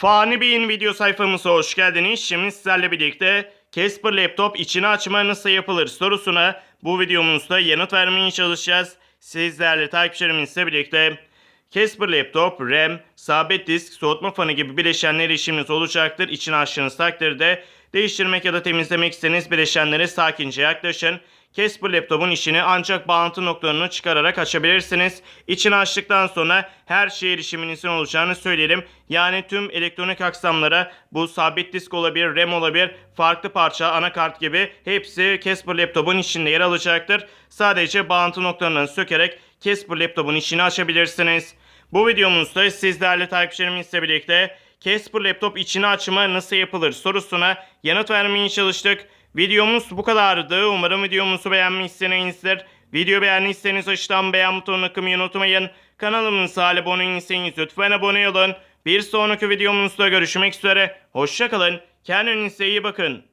Fani Bey'in video sayfamıza hoş geldiniz. Şimdi sizlerle birlikte Casper Laptop içini açma nasıl yapılır sorusuna bu videomuzda yanıt vermeye çalışacağız. Sizlerle takipçilerimizle birlikte Casper Laptop, RAM, sabit disk, soğutma fanı gibi bileşenler erişiminiz olacaktır. İçini açtığınız takdirde değiştirmek ya da temizlemek istediğiniz bileşenlere sakince yaklaşın. Casper Laptop'un işini ancak bağlantı noktalarını çıkararak açabilirsiniz. İçini açtıktan sonra her şeye erişiminizin olacağını söyleyelim. Yani tüm elektronik aksamlara bu sabit disk olabilir, RAM olabilir, farklı parça, anakart gibi hepsi Casper Laptop'un içinde yer alacaktır. Sadece bağlantı noktalarını sökerek Casper Laptop'un işini açabilirsiniz. Bu videomuzda sizlerle takipçilerimizle birlikte Casper Laptop içini açma nasıl yapılır sorusuna yanıt vermeye çalıştık. Videomuz bu kadardı. Umarım videomuzu beğenmişsinizdir. Video beğendiyseniz aşağıdan beğen butonuna kımayı unutmayın. Kanalımıza abone değilseniz lütfen abone olun. Bir sonraki videomuzda görüşmek üzere. Hoşçakalın. Kendinize iyi bakın.